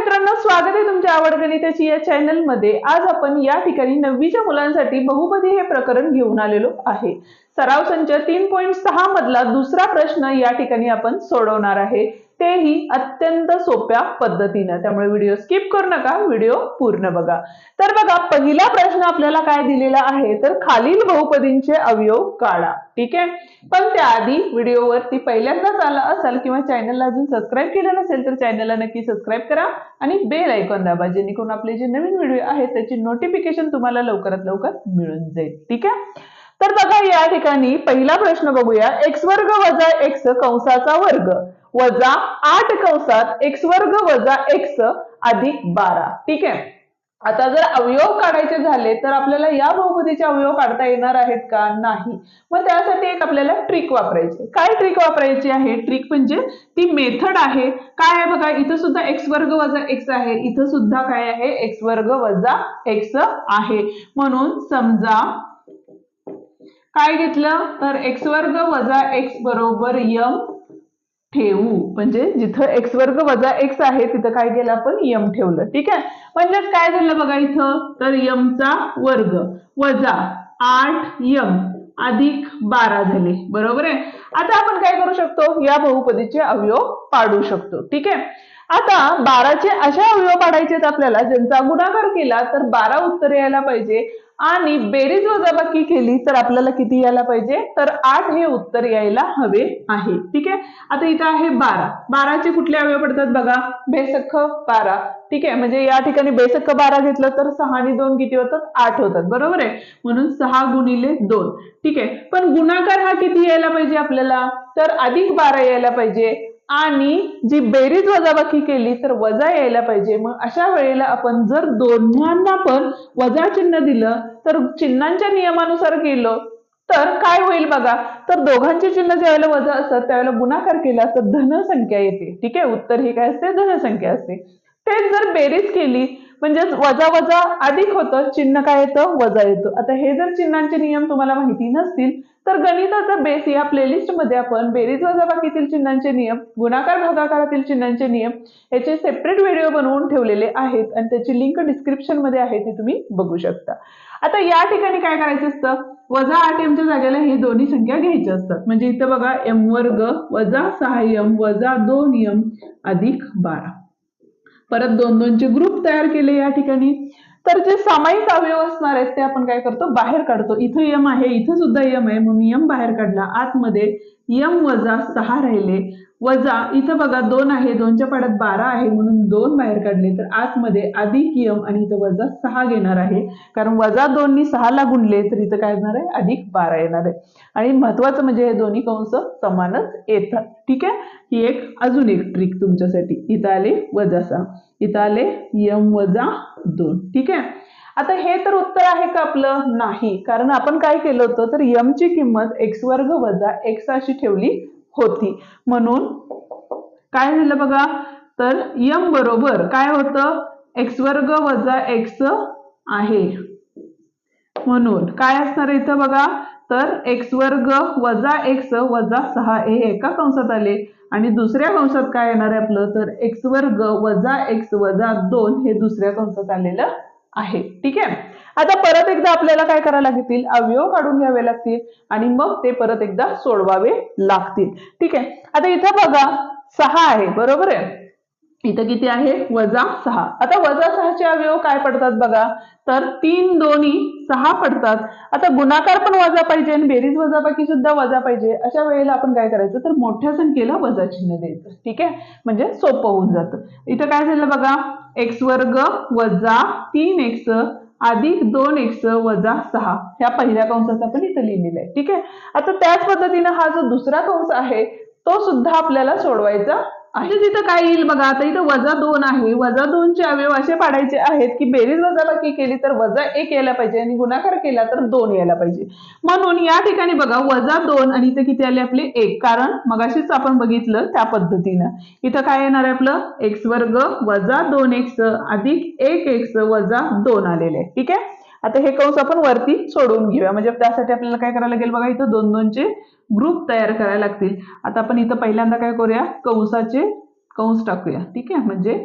मित्रांनो स्वागत आहे तुमच्या आवड गणिताची या चॅनलमध्ये. आज आपण या ठिकाणी नववीच्या मुलांसाठी बहुपदी हे प्रकरण घेऊन आलेलो आहे. सराव संच तीन पॉईंट सहा मधला दुसरा प्रश्न या ठिकाणी आपण सोडवणार आहे. तेही अत्यंत सोप्या पद्धतीनं. त्यामुळे व्हिडिओ स्किप करू नका व्हिडिओ पूर्ण बघा. तर बघा पहिला प्रश्न आपल्याला काय दिलेला आहे? तर खालील बहुपदींचे अवयव काढा. ठीक आहे? पण त्याआधी व्हिडिओवरती पहिल्यांदाच आला असाल किंवा चॅनलला अजून सबस्क्राईब केलं नसेल तर चॅनलला नक्की सबस्क्राईब करा आणि बेल ऐकून दाबा. जेणेकरून आपले जे नवीन व्हिडिओ आहेत त्याची नोटिफिकेशन तुम्हाला लवकरात लवकर मिळून जाईल. ठीक आहे? तर बघा या ठिकाणी पहिला प्रश्न बघूया. एक्स वर्ग वजा एक्स कंसाचा वर्ग. वजा आठ कंसात एक्स वर्ग वजा एक्स अधिक बारा. ठीक आहे? आता जर अवयव काढायचे झाले तर आपल्याला या बहुपदीचे अवयव काढता येणार आहेत का? नाही. मग त्यासाठी एक आपल्याला ट्रिक वापरायची. काय ट्रिक वापरायची आहे? ट्रिक म्हणजे ती मेथड आहे. काय आहे बघा इथं सुद्धा एक्स वर्ग वजा एक्स आहे. इथं सुद्धा काय आहे? एक्स वर्ग वजा एक्स आहे. म्हणून समजा काय घेतलं? तर एक्स वर्ग वजा एक्स बरोबर यम ठेवू. म्हणजे जिथं एक्स वर्ग वजा एक्स आहे तिथं काय केलं आपण? यम ठेवलं. ठीक आहे? म्हणजेच काय झालं बघा इथं? तर यमचा वर्ग वजा आठ यम अधिक बारा झाले. बरोबर आहे? आता आपण काय करू शकतो? या बहुपदीचे अवयव पाडू शकतो. ठीक आहे? आता बाराचे अशा अवयव पाडायचे आहेत आपल्याला ज्यांचा गुणाकार केला तर बारा उत्तर यायला पाहिजे. आणि बेरीज वजाबाकी केली तर आपल्याला किती यायला पाहिजे? तर आठ हे उत्तर यायला हवे आहे. ठीक आहे? आता इथं आहे बारा. बाराचे कुठले अवयव पडतात बघा? बेसक्ख बारा. ठीक आहे? म्हणजे या ठिकाणी बेसख्ख बारा घेतलं तर सहा आणि दोन किती होतात? आठ होतात. बरोबर आहे? म्हणून सहा गुणिले दोन. ठीक आहे? पण गुणाकार हा किती यायला पाहिजे आपल्याला? तर अधिक बारा यायला पाहिजे. आणि जी बेरीज वजाबाकी केली तर वजा यायला पाहिजे. मग अशा वेळेला आपण जर दोन्हांना पण वजा चिन्ह दिलं तर चिन्हांच्या नियमानुसार गेलो तर काय होईल बघा? तर दोघांचे चिन्ह ज्यावेळेला वजा असतात त्यावेळेला गुणाकार केला तर धनसंख्या येते. ठीक आहे? उत्तर ही काय असते? धनसंख्या असते. तेच जर बेरीज केली म्हणजे वजा वजा अधिक होतं चिन्ह काय येतं? वजा येतं. आता हे जर चिन्हांचे नियम तुम्हाला माहिती नसतील तर गणिताचा बेस या प्लेलिस्टमध्ये आपण बेरीज वजाबाकीतील चिन्हांचे नियम गुणाकार भागाकारातील चिन्हांचे नियम याचे सेपरेट व्हिडिओ बनवून ठेवलेले आहेत आणि त्याची लिंक डिस्क्रिप्शनमध्ये आहे ती तुम्ही बघू शकता. आता या ठिकाणी काय करायचं असतं? वजा आठ एमच्या जागेला हे दोन्ही संख्या घ्यायच्या असतात. म्हणजे इथं बघा एम वर्ग वजा सहा एम वजा दोन एम अधिक बारा. परत दोन दोनचे ग्रुप तयार केले या ठिकाणी. तर जे सामायिक अवयव असणार आहेत ते आपण काय करतो? बाहेर काढतो. इथं यम आहे इथं सुद्धा यम आहे. म्हणून यम बाहेर काढला. आतमध्ये यम वजा सहा राहिले. वजा इथं बघा दोन आहे दोनच्या पाड्यात बारा आहे म्हणून दोन बाहेर काढले तर आतमध्ये अधिक यम आणि इथं वजा सहा घेणार आहे. कारण वजा दोननी सहाला गुणले तर इथं काय येणार आहे? अधिक बारा येणार आहे. आणि महत्वाचं म्हणजे हे दोन्ही कंस समानच येतात. ठीक आहे? ही एक अजून एक ट्रिक तुमच्यासाठी. इथं आले वजा सहा. इथं आले यम वजा दोन. ठीक आहे? आता हे तर उत्तर आहे का आपलं? नाही. कारण आपण काय केलं होतं? तर यमची किंमत एक्स वर्ग वजा एक्स अशी ठेवली. होती. म्हणून काय झालं बघा? तर यम बरोबर काय होतं? एक्स वर्ग वजा एक्स आहे. म्हणून काय असणार इथं बघा? तर एक्स वर्ग वजा एक्स वजा सहा हे एका कंसात आले. आणि दुसऱ्या कंसात काय येणार आहे आपलं? तर एक्स वर्ग वजा एक्स वजा दोन हे दुसऱ्या कंसात आलेलं आहे. ठीक आहे? आता परत एकदा आपल्याला काय करायला लागतील अवयव काढून घ्यावे लागतील आणि मग ते परत एकदा सोडवावे लागतील. ठीक आहे? आता इथं बघा सहा आहे. बरोबर आहे? इथं किती आहे? वजा सहा. आता वजा सहाचे अवयव काय पडतात बघा? तर तीन दोन्ही सहा पडतात. आता गुणाकार पण वजा पाहिजे आणि बेरीज वजाबाकी सुद्धा वजा पाहिजे. अशा वेळेला आपण काय करायचं? तर मोठ्या संख्येला वजा चिन्ह द्यायचं. ठीक आहे? म्हणजे सोपं होऊन जातं. इथं काय झालं बघा? एक्स वर्ग वजा तीन एक्स अधिक दोन एक्स वजा सहा. ह्या पहिल्या कंसाचा आपण इथं लिहिलेलं आहे. ठीक आहे? आता त्याच पद्धतीनं हा जो दुसरा कंस आहे तो सुद्धा आपल्याला सोडवायचा आहे तिथं काय येईल बघा आता इथं वजा दोन आहे. वजा दोनचे अवयव असे पाडायचे आहेत की बेरीज वजाबाकी केली तर वजा एक यायला पाहिजे आणि गुणाकार केला तर दोन यायला पाहिजे. म्हणून या ठिकाणी बघा वजा दोन आणि इथं किती आले आपले? एक. कारण मगाशीच आपण बघितलं त्या पद्धतीनं. इथं काय येणार आहे आपलं? एक्स वर्ग वजा दोन एक्स अधिक एक एक्स वजा दोन आलेले आहे. ठीक आहे? आता हे कंस आपण वरती सोडवून घेऊया. म्हणजे त्यासाठी आपल्याला काय करायला लागेल बघा इथं दोन दोनचे ग्रुप तयार करायला लागतील. आता आपण इथं पहिल्यांदा काय करूया? कंसाचे कंस टाकूया. ठीक आहे? म्हणजे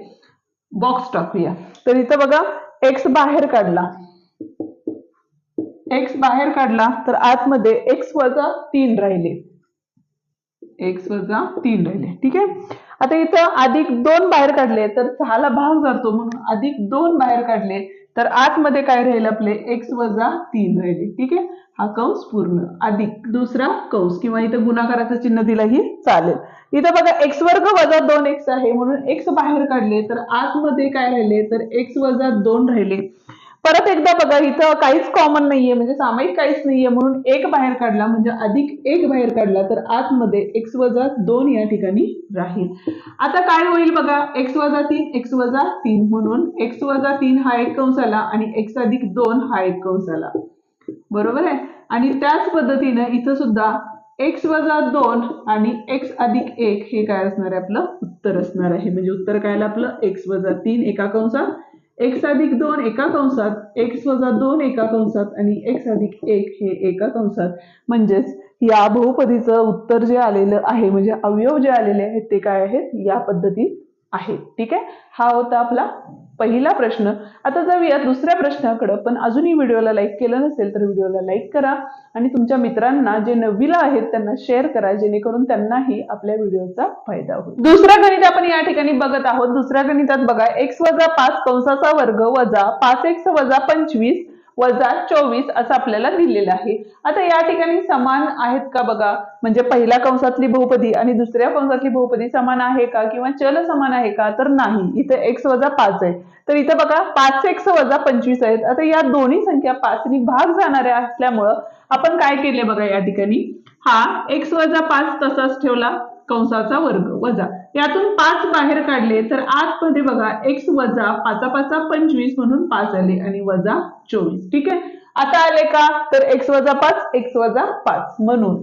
बॉक्स टाकूया. तर इथं बघा एक्स बाहेर काढला. एक्स बाहेर काढला तर आतमध्ये एक्स वजा तीन राहिले. एक्स वजा तीन राहिले. ठीक आहे? आता इथं अधिक दोन बाहेर काढले तर सहाला भाग जातो म्हणून अधिक दोन बाहेर काढले तर आतमध्ये काय राहील आपले? एक्स वजा तीन राहिले. ठीक आहे? हा कंस पूर्ण अधिक. दुसरा कंस किंवा इथं गुणाकाराचं चिन्ह दिलंही चालेल. इथं बघा एक्स वर्ग वजा दोन एक्स आहे म्हणून एक्स बाहेर काढले तर आतमध्ये काय राहिले? तर एक्स वजा दोन राहिले. परत एकदा बघा इथं काहीच कॉमन नाहीये म्हणजे सामायिक काहीच नाहीये म्हणून एक बाहेर काढला म्हणजे अधिक एक बाहेर काढला तर आतमध्ये एक्स वजा दोन या ठिकाणी राहील. आता काय होईल बघा एक्स वजा तीन एक्स वजा तीन म्हणून एक्स वजा तीन हा एक कंस आला आणि एक्स अधिक दोन हा एक कंस आला. बरोबर आहे? आणि त्याच पद्धतीनं इथं सुद्धा एक्स वजा दोन आणि एक्स अधिक एक हे काय असणार आहे? आपलं उत्तर असणार आहे. म्हणजे उत्तर काय आलं आपलं? एक्स वजा तीन एका कंसात एक्स अधिक दोन एका कंसात एक्स वजा दोन एका कंसात आणि एक्स अधिक एक हे एका कंसात म्हणजेच या बहुपदीचं उत्तर जे आलेलं आहे म्हणजे अवयव जे आलेले आहेत ते काय आहेत? या पद्धतीत आहे ठीक आहे? हा होता आपला पहिला प्रश्न आता जाऊया दुसऱ्या प्रश्नाकडं. पण अजूनही व्हिडिओला लाईक केलं नसेल तर व्हिडिओला लाईक करा. आणि तुमच्या मित्रांना जे नववीला आहेत त्यांना शेअर करा जेणेकरून त्यांनाही आपल्या व्हिडिओचा फायदा होईल. दुसरा गणित आपण या ठिकाणी बघत आहोत. दुसऱ्या गणितात बघा एक्स वजा पाच कंसाचा वर्ग वजा पाच एक्स वजा पंचवीस वजा चोवीस असं आपल्याला दिलेलं आहे. आता या ठिकाणी समान आहेत का बघा? म्हणजे पहिल्या कंसातली बहुपदी आणि दुसऱ्या कंसातली बहुपदी समान आहे का? किंवा चल समान आहे का? तर नाही. इथे एक्स वजा पाच आहे. तर इथे बघा पाच एक्स वजा पंचवीस आहेत. आता या दोन्ही संख्या पाचनी भाग जाणाऱ्या असल्यामुळं आपण काय केले बघा या ठिकाणी? हा एक्स वजा पाच तसाच ठेवला. कंसाचा वर्ग वजा. यातून पाच बाहेर काढले तर आतमध्ये बघा एक्स वजा पाचा पाचा पंचवीस म्हणून पाच आले आणि वजा चोवीस. ठीक आहे? आता आले का? तर एक्स वजा पाच एक्स वजा पाच म्हणून.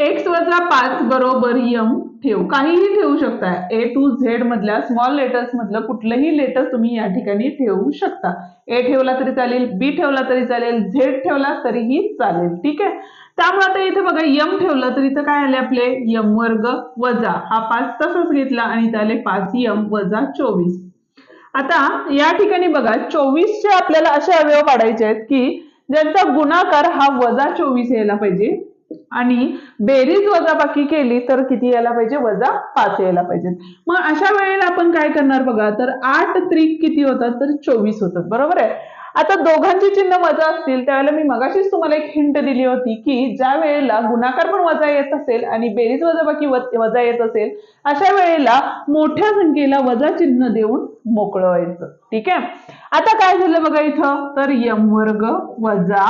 एक्स वजा पाच बरोबर यम ठेव. काहीही ठेवू शकता. ए टू झेड मधल्या स्मॉल लेटर्स मधलं कुठलंही लेटर तुम्ही या ठिकाणी ठेवू शकता. ए ठेवला तरी चालेल बी ठेवला तरी चालेल झेड ठेवला तरीही चालेल. ठीक आहे? त्यामुळे आता इथे बघा यम ठेवलं तर इथं काय आले आपले? यम वर्ग वजा. हा पाच तसंच घेतला आणि इथे आले पाच. यम वजा चोवीस. आता या ठिकाणी बघा चोवीसचे आपल्याला असे अवयव पाडायचे आहेत की ज्यांचा गुणाकार हा वजा चोवीस यायला पाहिजे आणि बेरीज वजाबाकी केली तर किती यायला पाहिजे? वजा पाच यायला पाहिजेत मग अशा वेळेला आपण काय करणार बघा तर आठ त्रिक किती होतात? तर चोवीस होतात. बरोबर आहे? आता दोघांची चिन्ह वजा असतील त्यावेळेला मी मगाशीच तुम्हाला एक हिंट दिली होती की ज्या वेळेला गुणाकार पण वजा येत असेल आणि बेरीज वजाबाकी वजा येत असेल अशा वेळेला मोठ्या संख्येला वजा चिन्ह देऊन मोकळं व्हायचं ठीक आहे? आता काय झालं बघा इथं? तर यम वर्ग वजा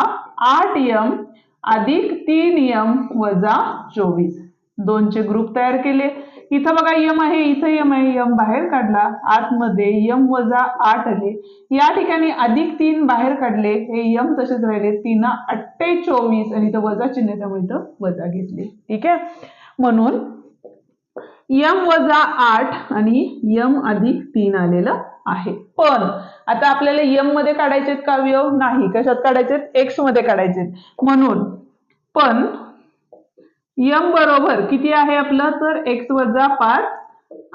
आठ यम अधिक तीन यम वजा चोवीस. दोनचे ग्रुप तयार केले. इथं बघा यम आहे इथं यम आहे यम बाहेर काढला आतमध्ये यम वजा आठ आले. या ठिकाणी अधिक तीन बाहेर काढले हे यम तसेच राहिले तीन अठ्ठे चोवीस आणि इथं वजा चिन्ह त्यामुळे इथं वजा घेतले. ठीक आहे? म्हणून यम वजा आठ आणि यम अधिक तीन आलेलं आहे. पण आता आपल्याला यममध्ये काढायचे का अवयव नाही कशात काढायचे एक्समध्ये काढायचे म्हणून पण यम बरोबर किती आहे आपलं? तर एक्स वजा पाच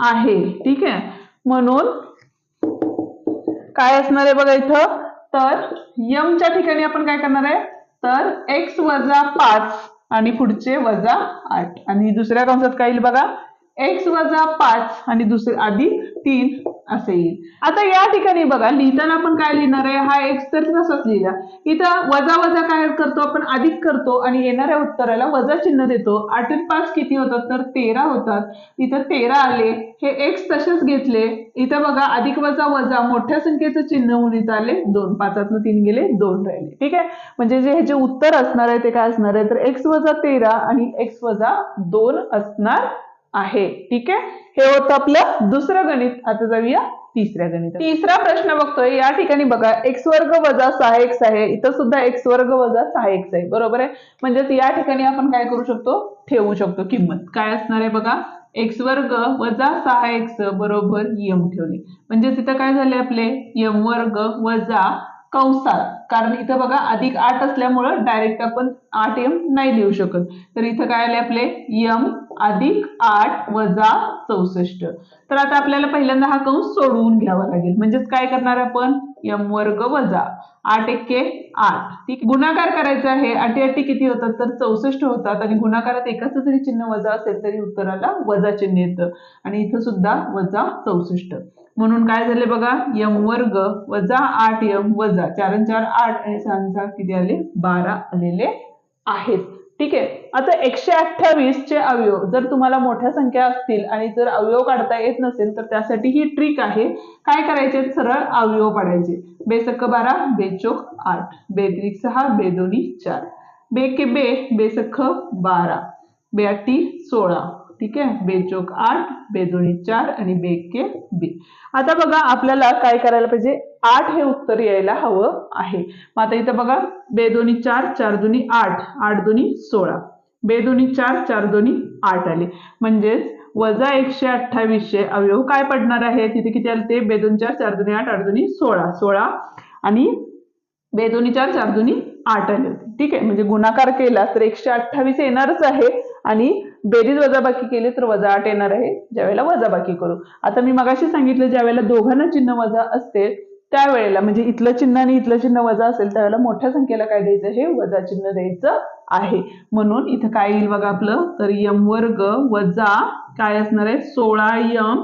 आहे. ठीक आहे? म्हणून काय असणार आहे बघा इथं? तर यमच्या ठिकाणी आपण काय करणार आहे? तर एक्स वजा पाच आणि पुढचे वजा आठ. आणि दुसऱ्या कंसात काय येईल बघा? एक्स वजा पाच आणि दुसरे अधिक तीन असे येईल. आता या ठिकाणी बघा लिहिताना आपण काय लिहिणार आहे? हा एक्स तर तसाच लिहिला. इथं वजा वजा काय करतो? आपण अधिक करतो आणि येणाऱ्या उत्तराला वजा चिन्ह देतो. आठ पाच किती होतात? तर तेरा होतात. इथं तेरा आले. हे एक्स तसेच घेतले. इथं बघा अधिक वजा वजा मोठ्या संख्येचं चिन्ह होऊन इथं आले. दोन पाचातनं तीन गेले दोन राहिले. ठीक आहे? म्हणजे जे हे जे उत्तर असणार आहे ते काय असणार आहे? तर एक्स वजा तेरा आणि एक्स वजा दोन असणार आहे. ठीक आहे? हे होतं आपलं दुसरं गणित. आता जाऊया तिसऱ्या गणित तिसरा प्रश्न बघतोय. या ठिकाणी बघा एक्स वर्ग वजा सहा एक्स आहे. इथं सुद्धा एक्स वर्ग वजा सहा एक्स आहे. बरोबर आहे? म्हणजेच या ठिकाणी आपण काय करू शकतो? ठेवू शकतो किंमत. काय असणार आहे बघा? एक्स वर्ग वजा सहा एक्स बरोबर यम ठेवले. म्हणजे तिथं काय झाले आपले? यम वर्ग वजा कंसात कारण इथं बघा अधिक आठ असल्यामुळं डायरेक्ट आपण आठ एम नाही लिहू शकत. तर इथं काय आले आपले? यम अधिक आठ वजा चौसष्ट. तर आता आपल्याला पहिल्यांदा हा कंस सोडवून घ्यावा लागेल. म्हणजेच काय करणार आपण? यम वर्ग वजा आठ एक्के आठ. ठीक गुणाकार करायचा आहे. अटी अटी किती होतात? तर चौसष्ट होतात आणि गुणाकारात एकाच जरी चिन्ह वजा असेल तरी उत्तराला वजा चिन्ह येतं. आणि इथं सुद्धा वजा चौसष्ट. म्हणून काय झाले बघा? यम वर्ग वजा आठ यम वजा चार आणि चार आठ आणि आणि सहा किती आले? बारा आलेले आहेत. ठीक? आहे आता एकशे अठ्ठावीस चे अवयव जर तुम्हाला मोठ्या संख्या असतील आणि जर अवयव काढता येत नसेल तर त्यासाठी ही ट्रिक आहे. काय करायचे? सरळ अवयव पाडायचे. बेसक्क बारा बेचोक आठ बेत्रिक सहा बेदोनी चार. बे के बे बेसक्ख बारा बेअट्टी सोळा. ठीक आहे? बेचोक आठ बेदोनी चार आणि बे के आता बघा आपल्याला काय करायला पाहिजे? आठ हे उत्तर यायला हवं आहे. मग आता इथं बघा बेदोनी चार चार दोन्ही आठ आठ दोन्ही सोळा. बेदोनी चार चार दोन्ही आठ आले. म्हणजेच वजा एकशे अठ्ठावीसशे अवयव काय पडणार आहे तिथे किती आले ते? बेदोन चार चार दोन्ही आठ आठ दोन्ही सोळा. सोळा आणि बेदोनी चार चार दोन्ही आठ आले होते. ठीक आहे? म्हणजे गुणाकार केला तर एकशे अठ्ठावीस येणारच आहे आणि बेरीज वजाबाकी केली तर वजा आठ येणार आहे. ज्यावेळेला वजाबाकी करू. आता मी मगाशी सांगितलं ज्यावेळेला दोघांना चिन्ह वजा असते त्यावेळेला म्हणजे इथलं चिन्ह आणि इथलं चिन्ह वजा असेल त्यावेळेला मोठ्या संख्येला काय द्यायचं? हे वजा चिन्ह द्यायचं आहे. म्हणून इथं काय येईल बघा आपलं? तर यम वर्ग वजा काय असणार आहे? सोळा यम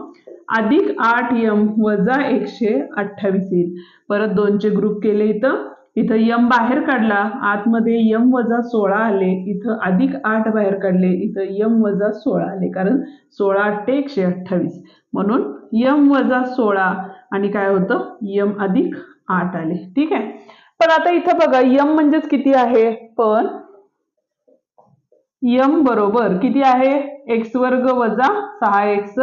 अधिक आठ यम वजा एकशे अठ्ठावीस येईल. परत दोनचे ग्रुप केले इथं. इथं यम बाहेर काढला आतमध्ये यम वजा सोळा आले इथं अधिक आठ बाहेर काढले इथं यम वजा सोळा आले कारण सोळा आठ एकशे अठ्ठावीस. म्हणून यम वजा सोळा आणि काय होतं? यम अधिक आठ आले. ठीक आहे? पण आता इथं बघा यम म्हणजेच किती आहे? पण यम बरोबर किती आहे? एक्स वर्ग वजा सहा एक्स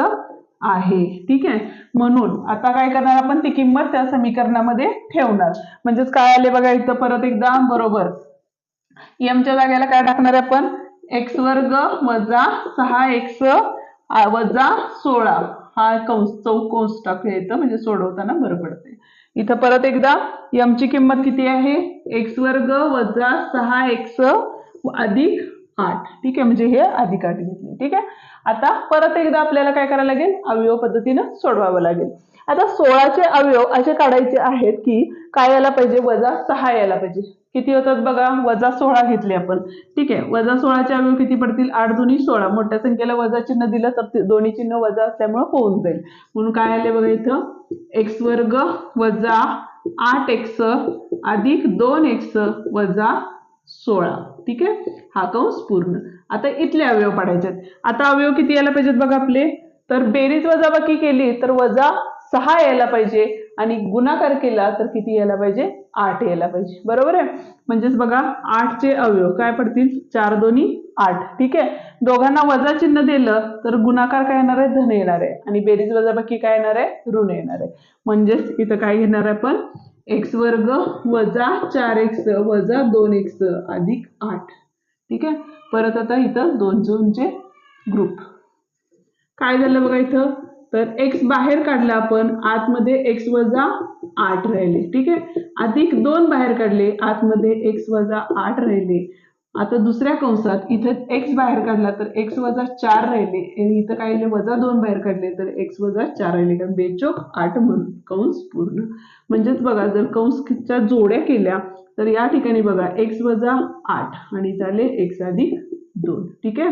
आहे. ठीक आहे? म्हणून आता काय करणार आपण? ती किंमत त्या समीकरणामध्ये ठेवणार. म्हणजेच काय आले बघा इथं परत एकदा? बरोबर. यमच्या जागेला काय टाकणार आहे आपण? एक्स वर्ग वजा सहा एक्स वजा सोळा. हा कंस चौक टाकूया इथं म्हणजे सोडवताना बरं पडते इथं परत एकदा यमची किंमत किती आहे? एक्स वर्ग वजा सहा एक्स अधिक आठ. ठीक आहे? म्हणजे हे अधिक आठ घेतले. ठीक आहे? आता परत एकदा आपल्याला काय करायला लागेल? अवयव पद्धतीनं सोडवावं लागेल. आता सोळाचे अवयव असे काढायचे आहेत की काय यायला पाहिजे? वजा सहा यायला पाहिजे. किती होतात बघा? वजा सोळा घेतले आपण. ठीक आहे. वजा सोळाचे अवयव किती पडतील? आठ दोन्ही सोळा. मोठ्या संख्येला वजा चिन्ह दिलं तर दोन्ही चिन्ह वजा असल्यामुळे होऊन जाईल. म्हणून काय आले बघा इथं? एक्स वर्ग वजा आठ एक्स अधिक दोन एक्स वजा सोळा. ठीक आहे? हा कंस पूर्ण. आता इथले अवयव पाडायचे आहेत. आता अवयव किती यायला पाहिजेत बघा आपले? तर बेरीज वजाबाकी केली तर वजा सहा यायला पाहिजे आणि गुणाकार केला तर किती यायला पाहिजे? आठ यायला पाहिजे. बरोबर आहे? म्हणजेच बघा आठचे अवयव काय पडतील? चार दोन्ही आठ. ठीक आहे? दोघांना वजा चिन्ह दिलं तर गुणाकार काय येणार आहे? धन येणार आहे. आणि बेरीज वजाबाकी काय येणार आहे? ऋण येणार आहे. म्हणजेच इथं काय घेणार आहे आपण? एक्स वर्ग वजा चार एक्स वजा दोन एक्स अधिक आठ. ठीक आहे? परत आता इथं दोन झोनचे ग्रुप काय झालं बघा इथं? तर एक्स बाहेर काढला आपण आतमध्ये एक्स वजा आठ राहिले. ठीक आहे? अधिक दोन बाहेर काढले आतमध्ये एक्स वजा आठ राहिले. आता दुसऱ्या कंसात इथं एक्स बाहेर काढला तर एक्स वजा चार राहिले. आणि इथं काय वजा दोन बाहेर काढले तर एक्स वजा चार राहिले. कारण बेचोक आठ म्हणून कंस पूर्ण. म्हणजेच बघा जर कंसच्या जोड्या केल्या तर या ठिकाणी बघा एक्स वजा आठ आणि झाले एक्स अधिक दोन. ठीक आहे?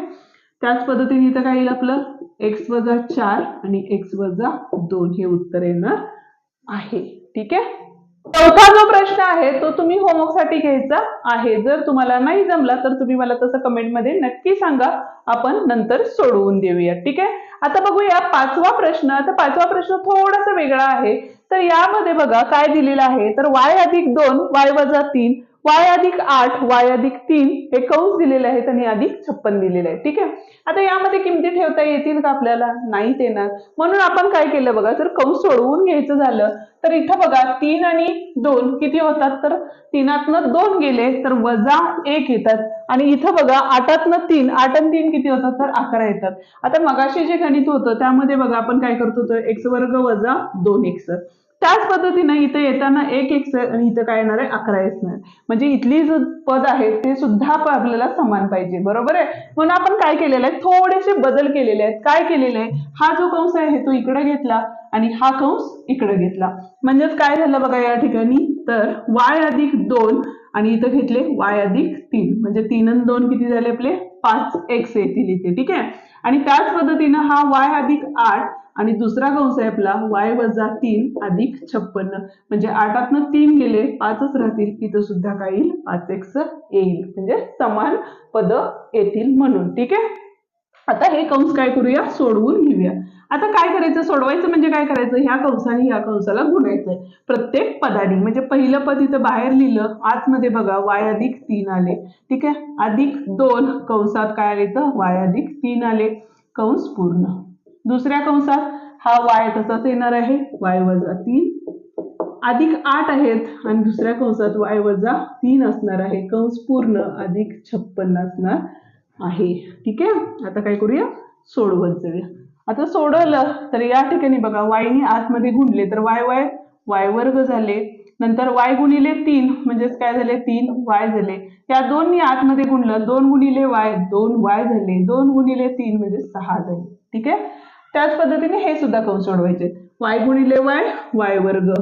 त्याच पद्धतीने इथं काय येईल आपलं? एक्स वजा चार आणि एक्स वजा दोन हे उत्तर येणार आहे. ठीक आहे? चौथा जो प्रश्न आहे तो तुम्ही होमवर्कसाठी घ्यायचा आहे. जर तुम्हाला नाही जमला तर तुम्ही मला तसं कमेंटमध्ये नक्की सांगा. आपण नंतर सोडवून देऊया ठीक आहे? आता बघूया पाचवा प्रश्न. आता पाचवा प्रश्न थोडासा वेगळा आहे. तर यामध्ये बघा काय दिलेलं आहे? तर वाय अधिक दोन वाय वजा तीन वाय अधिक आठ वाय अधिक तीन हे कंस दिलेले आहेत आणि अधिक छप्पन दिलेले आहे ठीक आहे? आता यामध्ये किमती ठेवता येतील का आपल्याला? नाहीत येणार. म्हणून आपण काय केलं बघा जर कंस सोडवून घ्यायचं झालं तर इथं बघा तीन आणि दोन किती होतात? तर तीनातनं दोन गेले तर वजा एक येतात. आणि इथं बघा आठातनं तीन आठ आणि तीन किती होतात? तर अकरा येतात. आता मगाशी जे गणित होतं त्यामध्ये बघा आपण काय करतो होतो? एक्स वर्ग वजा दोन एक्स. त्याच पद्धतीनं इथं येताना एक एक्स आणि इथं काय येणार आहे? अकरा एक्स म्हणजे इथली जो पद आहे ते सुद्धा आपल्याला समान पाहिजे. बरोबर आहे? म्हणून आपण काय केलेलं आहे? थोडेसे बदल केलेले आहेत. काय केलेले आहे? हा जो कंस आहे तो इकडे घेतला आणि हा कंस इकडे घेतला. म्हणजेच काय झालं बघा या ठिकाणी? तर वाय अधिक दोन आणि इथं घेतले वाय अधिक तीन. म्हणजे तीन आणि दोन किती झाले आपले? पाच. एक्स येतील इथे ठीक आहे? आणि त्याच पद्धतीनं हा वाय अधिक आठ आणि दुसरा कंस आहे आपला वाय वजा तीन अधिक छप्पन्न म्हणजे आठातनं तीन गेले पाचच राहतील तिथं सुद्धा काय येईल पाच एक्स येईल. म्हणजे समान पद येतील म्हणून ठीक आहे? आता हे कंस काय करूया? सोडवून घेऊया. आता काय करायचं? सोडवायचं म्हणजे काय करायचं? ह्या कंसाने ह्या कंसाला गुणायचंय. प्रत्येक पदाने म्हणजे पहिलं पद इथं बाहेर लिहिलं आतमध्ये बघा वाय अधिक तीन आले. ठीक आहे? अधिक दोन कंसात काय आले तर वाय अधिक तीन आले. कंस पूर्ण. दुसऱ्या कंसात हा वाय तसाच येणार आहे वाय वजा तीन. अधिक आठ आहेत आणि दुसऱ्या कंसात वाय वजा तीन असणार आहे. कंस पूर्ण अधिक छप्पन्न असणार आहे. ठीक आहे? आता काय करूया? सोडवत जाऊया. आता सोडवलं तर या ठिकाणी बघा वायने आतमध्ये गुंडले तर वाय वाय वाय वर्ग झाले. नंतर वाय गुणिले तीन म्हणजेच काय झाले? तीन वाय झाले. या दोन्ही आतमध्ये गुणलं दोन गुणिले वाय दोन वाय झाले. दोन गुणिले तीन म्हणजे सहा झाले. ठीक आहे? त्याच पद्धतीने हे सुद्धा कंस सोडवायचे. वाय गुणिले वाय वाय वर्ग.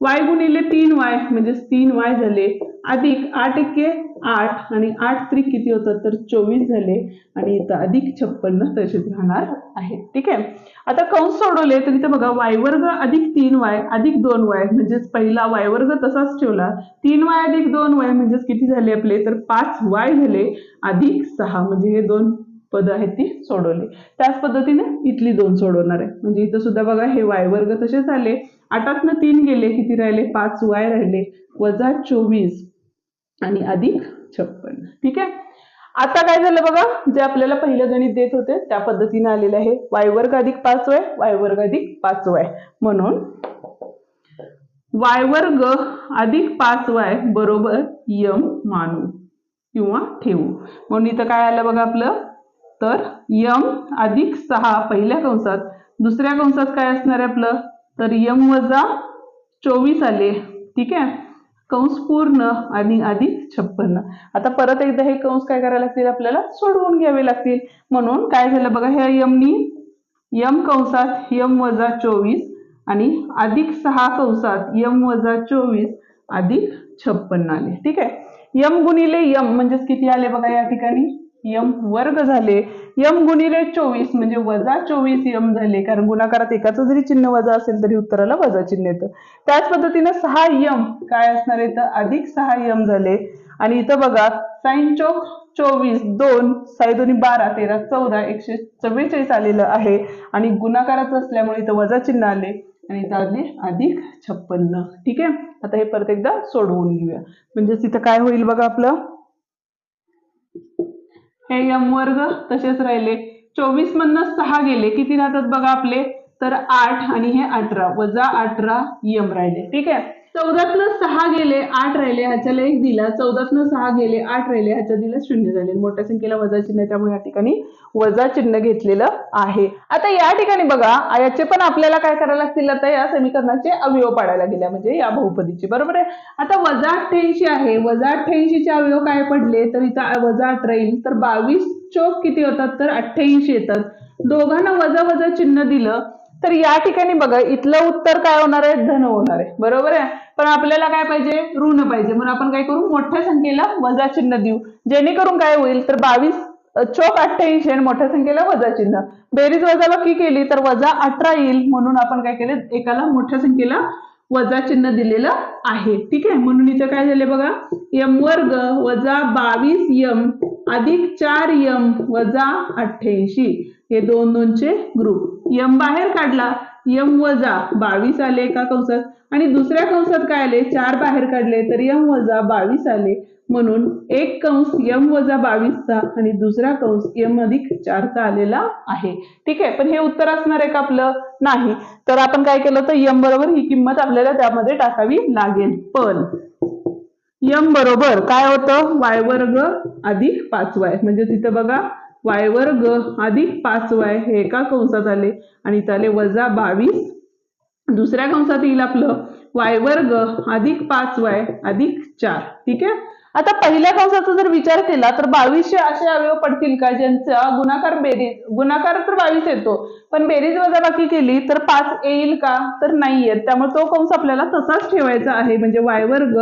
वाय गुणिले तीन वाय म्हणजे तीन वाय झाले. अधिक आठ एके आठ आणि आठ त्रिक किती होतात? तर चोवीस झाले. आणि इथं अधिक छप्पन्न तसेच राहणार आहे. ठीक आहे? आता कंस सोडवले तर इथं बघा वाय वर्ग अधिक तीन वाय अधिक दोन वाय म्हणजेच पहिला वाय वर्ग तसाच ठेवला. तीन वाय अधिक दोन वाय म्हणजेच किती झाले आपले? तर पाच वाय झाले. अधिक सहा म्हणजे हे दोन पद आहेत ती सोडवली. त्याच पद्धतीने इथली दोन सोडवणार आहे. म्हणजे इथं सुद्धा बघा हे वाय वर्ग तसे झाले आठातनं तीन गेले किती राहिले? पाच वाय राहिले. वजा चोवीस आणि अधिक छप्पन. ठीक आहे? आता काय झालं बघा जे आपल्याला पहिलं गणित देत होते त्या पद्धतीने आलेलं आहे. वाय वर्ग अधिक पाच वाय वाय वर्ग अधिक पाच वाय. म्हणून वाय वर्ग अधिक पाच वाय बरोबर यम मानू किंवा ठेवू. म्हणून इथं काय आलं बघा आपलं? तर यम अधिक सहा पहिल्या कंसात. दुसऱ्या कंसात काय असणार आहे आपलं? तर यम वजा चोवीस आले. ठीक आहे? कंस पूर्ण आणि अधिक छप्पन्न. आता परत एकदा हे कंस काय करायला लागतील आपल्याला? सोडवून घ्यावे लागतील. म्हणून काय झालं बघा ह्या यमनी यम कंसात यम वजा चोवीस आणि अधिक सहा कंसात यम वजा चोवीस अधिक छप्पन्न आले. ठीक आहे? यम गुणिले यम म्हणजेच किती आले बघा या ठिकाणी? यम वर्ग झाले. यम गुणिले चोवीस म्हणजे वजा चोवीस यम झाले. कारण गुणाकारात एकाचं जरी चिन्ह वजा असेल तरी उत्तराला वजा चिन्ह येतं. त्याच पद्धतीने सहा यम काय असणार आहे तर अधिक सहा यम झाले. आणि इथं बघा साईन चौक चोवीस दोन साई दोन्ही बारा तेरा चौदा एकशे चव्वेचाळीस आलेलं आहे. आणि गुणाकाराचं असल्यामुळे इथं वजा चिन्ह आले. आणि इथं आले अधिक छप्पन्न. ठीक आहे? आता हे परत एकदा सोडवून घेऊया. म्हणजेच इथं काय होईल बघा आपलं? हे यम वर्ग तसेच राहिले. चोवीस मधनं सहा गेले. किती राहतात बघा आपले? तर आठ आणि हे अठरा. वजा अठरा यम राहिले. ठीक आहे? चौदातनं सहा गेले आठ राहिले ह्याच्याला एक दिला. चौदातनं सहा गेले आठ राहिले ह्याच्या दिला शून्य झाले. मोठ्या संख्येला वजा चिन्ह त्यामुळे या ठिकाणी वजा चिन्ह घेतलेलं आहे. आता या ठिकाणी बघा याचे पण आपल्याला काय करायला लागतील? आता या समीकरणाचे अवयव पाडायला गेल्या म्हणजे या बहुपदीचे. बरोबर आहे? आता वजा अठ्ठ्याऐंशी आहे. वजा अठ्ठ्याऐंशीचे अवयव काय पडले? तर इथं वजा अठरा येईल. तर बावीस चोक किती होतात? तर अठ्ठ्याऐंशी येतात. दोघांना वजा वजा चिन्ह दिलं तर या ठिकाणी बघा इथलं उत्तर काय होणार आहे? धन होणार आहे. बरोबर आहे? पण आपल्याला काय पाहिजे? ऋण पाहिजे. म्हणून आपण काय करू? मोठ्या संख्येला वजा चिन्ह देऊ. जेणेकरून काय होईल? तर बावीस चोक अठ्ठ्याऐंशी आणि मोठ्या संख्येला वजा चिन्ह. बेरीज वजाबाकी केली? तर वजा अठरा येईल. म्हणून आपण काय केलं? एकाला मोठ्या संख्येला वजा चिन्ह दिलेलं आहे. ठीक आहे? म्हणून इथं काय झाले बघा? यम वर्ग वजा बावीस यम अधिक चार यम वजा अठ्ठ्याऐंशी. हे दोन दोनचे ग्रुप यम बाहेर काढला यम वजा बावीस आले एका कंसात. आणि दुसऱ्या कंसात काय आले? चार बाहेर काढले तर यम वजा बावीस आले. म्हणून एक कंस यम वजा बावीसचा आणि दुसरा कंस यम अधिक चारचा आलेला आहे. ठीक आहे? पण हे उत्तर असणार आहे का आपलं? नाही. तर आपण काय केलं तर यम बरोबर ही किंमत आपल्याला त्यामध्ये टाकावी लागेल. पण यम बरोबर काय होतं? वाय वर्ग अधिक पाच वाय. म्हणजे तिथं बघा वाय वर्ग अधिक पाच वाय हे एका कंसात आले. आणि त्याले वजा बावीस. दुसऱ्या कंसात येईल आपलं वाय वर्ग अधिक पाच वाय अधिक चार. ठीक आहे? आता पहिल्या कंसाचा जर विचार केला तर बावीसशे असे अवयव पडतील का? ज्यांचा गुणाकार बेरीज गुणाकार तर बावीस येतो पण बेरीज वजाबाकी केली तर पाच येईल का? तर नाही येत. त्यामुळे तो कंस आपल्याला तसाच ठेवायचा आहे. म्हणजे वाय वर्ग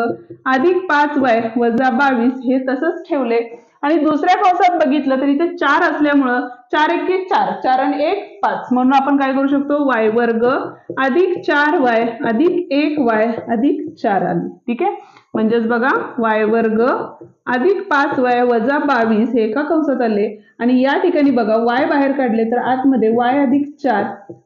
अधिक पाच वाय वजा बावीस हे तसंच ठेवले. आणि दुसऱ्या कंसात बघितलं तर इथे चार असल्यामुळं चार एक चार. चार आणि एक पाच. म्हणून आपण काय करू शकतो? वाय वर्ग अधिक चार वाय अधिक एक वाय अधिक चार आली. ठीक आहे? म्हणजेच बघा वाय वर्ग अधिक पाच वाय वजा बावीस हे एका कंसात आले. आणि या ठिकाणी बघा वाय बाहेर काढले तर आतमध्ये वाय अधिक चार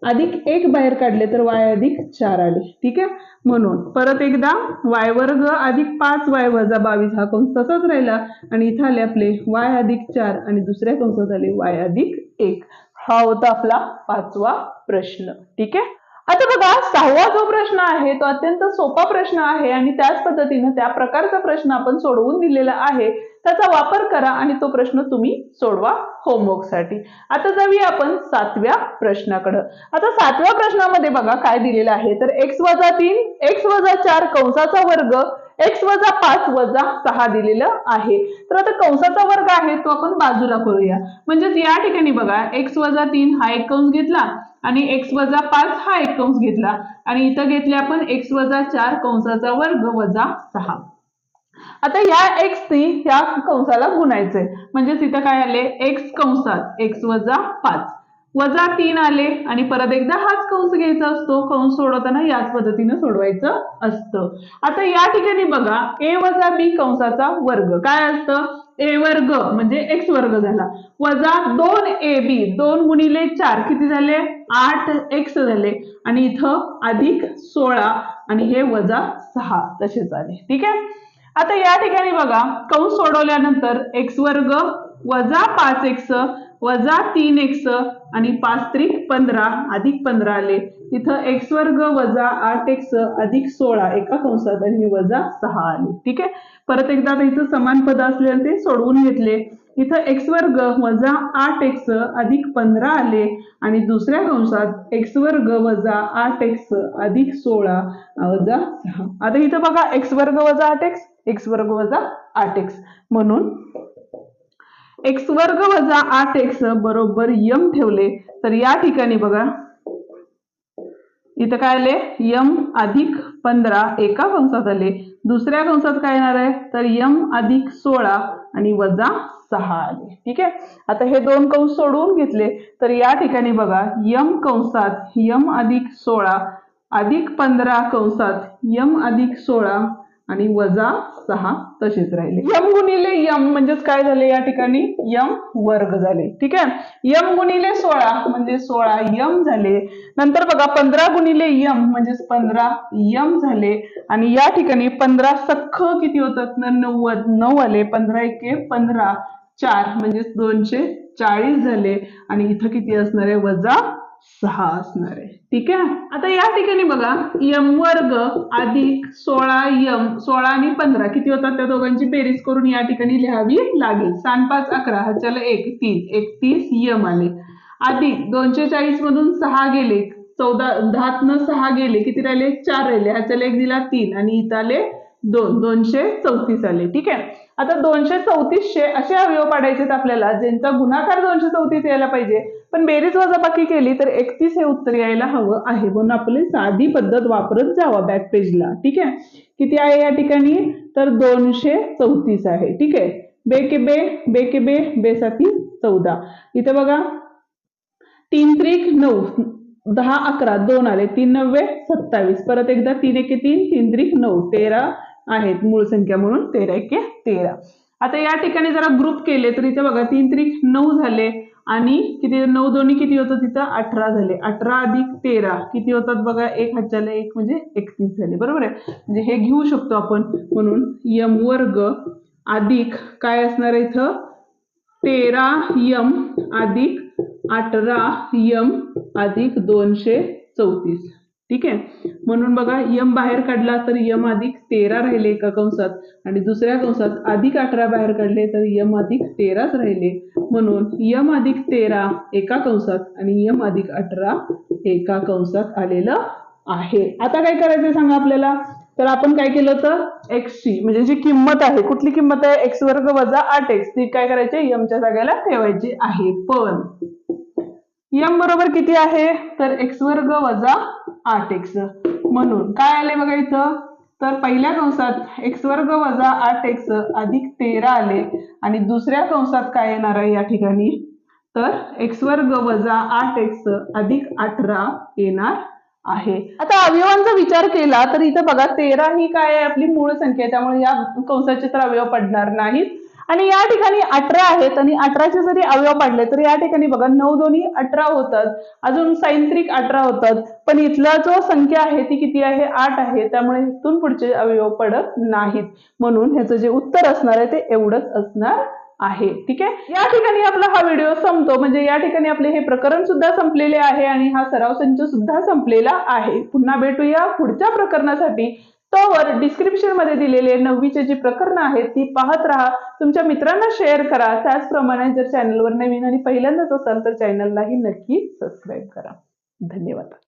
अधिक एक बाहेर काढले तर वाय अधिक चार आले. ठीक आहे? म्हणून परत एकदा वाय वर्ग अधिक पाच वाय वजा बावीस हा कंस तसाच राहिला. आणि इथं आले आपले वाय अधिक चार आणि दुसऱ्या कंसात आले वाय अधिक एक. हा होता आपला पाचवा प्रश्न. ठीक आहे? आता बघा सहावा जो प्रश्न आहे तो अत्यंत सोपा प्रश्न आहे आणि त्याच पद्धतीनं त्या प्रकारचा प्रश्न आपण सोडवून दिलेला आहे. त्याचा वापर करा आणि तो प्रश्न तुम्ही सोडवा होमवर्कसाठी. आता जाऊया आपण सातव्या प्रश्नाकडं. आता सातव्या प्रश्नामध्ये बघा काय दिलेलं आहे. तर एक्स वजा तीन एक्स वजा चार कंसाचा वर्ग एक्स वजा पाच वजा सहा दिलेलं आहे. तर आता कंसाचा वर्ग आहे तो आपण बाजूला करूया. म्हणजेच या ठिकाणी बघा एक्स वजा तीन हा एक कंस घेतला आणि एक्स वजा पाच हा एक कंस घेतला. आणि इथं घेतले आपण एक्स वजा चार कंसाचा वर्ग वजा सहा. आता या एक्सनी ह्या कंसाला गुणायचंय. म्हणजेच इथं काय आले? एक्स कंसात एक्स वजा पाच. वजा तीन आले आणि परत एकदा हाच कंस घ्यायचा असतो. कंस सोडवताना याच पद्धतीनं सोडवायचं असतं. आता या ठिकाणी बघा ए वजा बी कंसाचा वर्ग. काय असतं? ए वर्ग म्हणजे एक्स वर्ग झाला. वजा दोन ए बी दोन गुणिले चार किती झाले? आठ एक्स झाले. आणि इथं अधिक सोळा आणि हे वजा सहा तसेच आले ठीक आहे? आता या ठिकाणी बघा कंस सोडवल्यानंतर एक्स वर्ग वजा पाच एक्स वजा तीन एक्स आणि पाच त्रिक पंधरा अधिक पंधरा आले. इथं एक्स वर्ग वजा आठ एक्स अधिक सोळा एका कंसात आणि वजा सहा आले. ठीक आहे? परत एकदा इथं समान पद असले ते सोडवून घेतले. इथं एक्स वर्ग वजा आठ एक्स अधिक पंधरा आले आणि दुसऱ्या कंसात एक्स वर्ग वजा आठ एक्स अधिक सोळा वजा सहा. आता इथं बघा एक्स वर्ग वजा आठ एक्स एक्स वर्ग वजा आठ एक्स म्हणून एक्स वर्ग वजा आठ एक्स बरोबर यम ठेवले. तर या ठिकाणी बघा. इथं काय आले? यम अधिक पंधरा एका कंसात आले. दुसऱ्या कंसात काय येणार आहे? तर यम अधिक सोळा आणि वजा सहा आले. ठीक आहे? आता हे दोन कंस सोडवून घेतले. तर या ठिकाणी बघा यम कंसात यम अधिक सोळा अधिक पंधरा कंसात यम अधिक सोळा आणि वजा सहा तसेच राहिले. यम गुणिले यम म्हणजेच काय झाले या ठिकाणी? यम वर्ग झाले. ठीक आहे? यम गुणिले सोळा म्हणजे सोळा यम झाले. नंतर बघा पंधरा गुणिले यम म्हणजेच पंधरा यम झाले. आणि या ठिकाणी पंधरा सख्ख किती होतात? ना नव्वद नऊ आले. पंधरा एके पंधरा चार म्हणजेच दोनशे चाळीस झाले. आणि इथं किती असणार आहे? वजा सहा असणार आहे. ठीक आहे? आता या ठिकाणी बघा यम वर्ग अधिक सोळा यम सोळा आणि पंधरा किती होतात? त्या दोघांची बेरीज करून या ठिकाणी लिहावी लागेल. सांग पाच अकरा ह्याच्याला एक तीन एकतीस यम आले. अधिक दोनशे चाळीस मधून सहा गेले. चौदा दहातनं सहा गेले. किती राहिले? चार राहिले. ह्याच्याला एक दिला तीन आणि इथं आले दोन दोनशे चौतीस आले. ठीक आहे? आता दोनशे चौतीसशे असे अवयव पाडायचे आपल्याला ज्यांचा गुणाकार दोनशे चौतीस यायला पाहिजे. पण बेरीज वजाबाकी केली तर एकतीस हे उत्तर यायला हवं आहे. म्हणून आपली साधी पद्धत वापरत जावा बॅक पेजला ठीक आहे? किती आहे या ठिकाणी? तर दोनशे चौतीस आहे. ठीक आहे? बे के बे बे के बे बे साती चौदा. इथं बघा. तीन त्रिक नऊ दहा अकरा दोन आले. तीन नव्वे सत्तावीस. परत एकदा तीन एके तीन तीन त्रिक नऊ तेरा आहेत मूळ संख्या म्हणून तेरा एके तेरा. आता या ठिकाणी जरा ग्रुप केले तर इथे बघा तीन त्रिक नऊ झाले आणि किती नऊ दोन्ही किती होतं तिथं? अठरा झाले. अठरा अधिक तेरा किती होतात बघा? एक हजारला एक म्हणजे एकतीस झाले. बरोबर आहे? म्हणजे हे घेऊ शकतो आपण. म्हणून यम वर्ग अधिक काय असणार आहे इथं? तेरा यम अधिक अठरा यम अधिक दोनशे चौतीस. ठीक आहे? म्हणून बघा यम बाहेर काढला तर यम अधिक तेरा राहिले एका कंसात. आणि दुसऱ्या कंसात अधिक अठरा बाहेर काढले तर यम अधिक तेराच राहिले. म्हणून यम अधिक तेरा एका कंसात आणि यम अधिक अठरा एका कंसात आलेलं आहे. आता काय करायचं सांगा आपल्याला? तर आपण काय केलं तर एक्सची म्हणजे जी किंमत आहे कुठली किंमत आहे? एक्स वर्ग वजा आठ एक्स ती काय करायची? यमच्या जागेला ठेवायची आहे. पण यम बरोबर किती आहे? तर एक्स वर्ग वजा आठ एक्स म्हणून काय आले बघा इथं? तर पहिल्या कंसात एक्स वर्ग वजा आठ एक्स अधिक तेरा आले. आणि दुसऱ्या कंसात काय येणार आहे या ठिकाणी? तर एक्स वर्ग वजा आठ एक्स अधिक अठरा येणार आहे. आता अवयवांचा विचार केला तर इथं बघा तेरा ही काय आहे आपली मूळ संख्या आहे. त्यामुळे या कंसाचे तर अवयव पडणार नाहीत. आणि या ठिकाणी अठरा आहेत आणि अठराचे जरी अवयव पाडले तर या ठिकाणी बघा नऊ दोन्ही अठरा होतात. अजून सायंत्रिक अठरा होतात. पण इथला जो संख्या आहे ती किती आहे? आठ आहे. त्यामुळे इथून पुढचे अवयव पडत नाहीत. म्हणून ह्याचं जे उत्तर असणार आहे ते एवढंच असणार आहे. ठीक आहे? या ठिकाणी आपला हा व्हिडिओ संपतो. म्हणजे या ठिकाणी आपले हे प्रकरण सुद्धा संपलेले आहे आणि हा सराव संच सुद्धा संपलेला आहे. पुन्हा भेटूया पुढच्या प्रकरणासाठी. तोवर डिस्क्रिप्शनमध्ये दिलेले नववीचे जी प्रकरणं आहेत ती पाहत राहा. तुमच्या मित्रांना शेअर करा. त्याचप्रमाणे जर चॅनलवर नवीन आणि पहिल्यांदाच असाल तर चॅनललाही नक्की सबस्क्राईब करा. धन्यवाद.